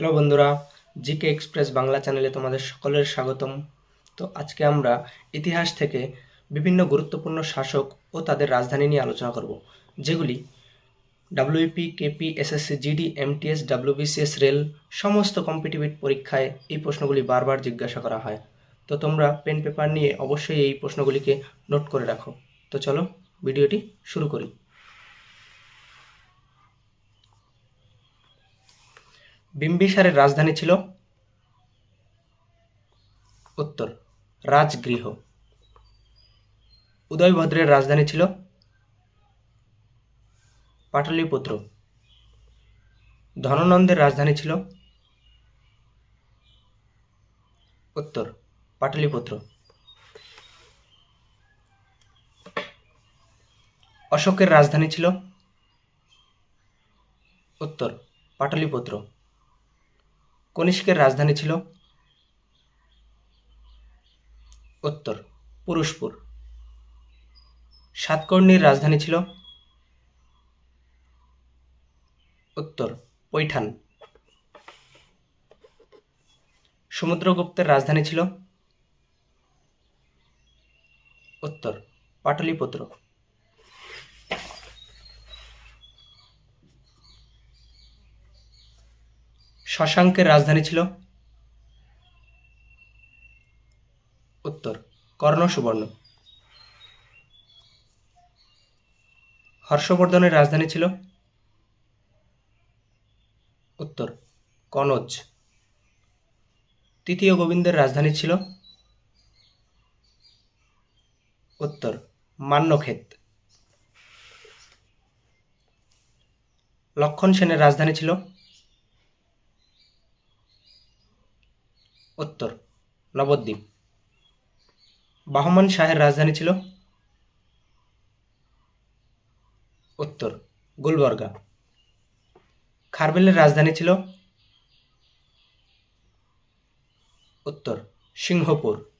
Hello বন্ধুরা, GK express Bangla চ্যানেলে তোমাদের সকলের স্বাগতম। তো আজকে আমরা ইতিহাস থেকে বিভিন্ন গুরুত্বপূর্ণ শাসক ও তাদের রাজধানী নিয়ে আলোচনা করব, যেগুলি WP KP SSC GD MTS WBCS rail সমস্ত কম্পিটিটিভ পরীক্ষায় এই প্রশ্নগুলি বারবার জিজ্ঞাসা করা হয়। তো তোমরা পেন পেপার নিয়ে অবশ্যই এই প্রশ্নগুলিকে নোট করে রাখো। তো চলো, ভিডিওটি শুরু করি। বিম্বিসারের রাজধানী ছিল উত্তর, রাজগৃহ। উদয়ভদ্রের রাজধানী ছিল পাটলিপুত্র। ধননন্দের রাজধানী ছিল উত্তর, পাটলিপুত্র। অশোকের রাজধানী ছিল উত্তর, পাটলিপুত্র। কনিষ্কের রাজধানী ছিল উত্তর পুরুষপুর। সাতকর্ণীর রাজধানী ছিল উত্তর পৈঠান। সমুদ্রগুপ্তের রাজধানী ছিল উত্তর পাটলিপুত্র। শশাঙ্কের রাজধানী ছিল? উত্তর, কর্ণ সুবর্ণ। হর্ষবর্ধনের রাজধানী ছিল? উত্তর, কনজ। তৃতীয় গোবিন্দের রাজধানী ছিল? উত্তর, মান্যক্ষেত। লক্ষণ সেনের রাজধানী ছিল? উত্তর নবদ্বীপ বাহমান শাহের রাজধানী ছিল? উত্তর, গুলবর্গা। খারবেলের রাজধানী ছিল? উত্তর, সিংহপুর।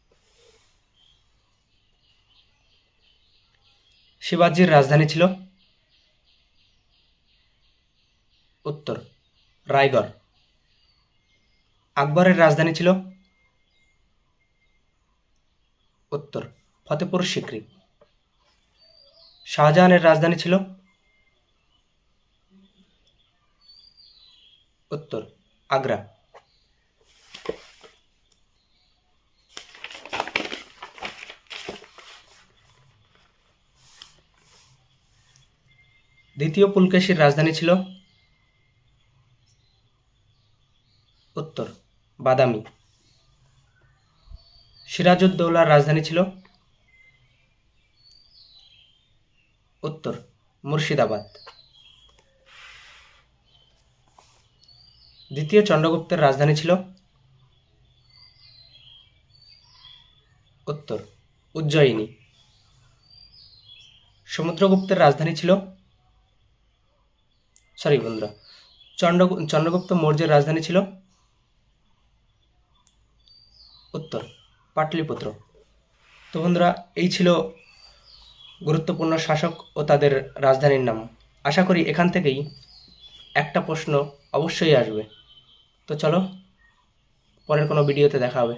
শিবাজির রাজধানী ছিল? উত্তর, রায়গড়। আকবরের রাজধানী ছিল উত্তর ফতেপুর সিক্রি। শাহজাহানের রাজধানী ছিল উত্তর আগ্রা। দ্বিতীয় পুলকেশীর রাজধানী ছিল উত্তর বাদামি। সিরাজউদ্দৌলার রাজধানী ছিল উত্তর মুর্শিদাবাদ। দ্বিতীয় চন্দ্রগুপ্তের রাজধানী ছিল উত্তর উজ্জয়িনী। সমুদ্রগুপ্তের রাজধানী ছিল সরি বন্ধুরা, চন্দ্র, চন্দ্রগুপ্ত মৌর্যের রাজধানী ছিল উত্তর, পাটলিপুত্র। তো বন্ধুরা, এই ছিল গুরুত্বপূর্ণ শাসক ও তাদের রাজধানীর নাম। আশা করি এখান থেকেই একটা প্রশ্ন অবশ্যই আসবে। তো চলো, পরের কোনো ভিডিওতে দেখা হবে।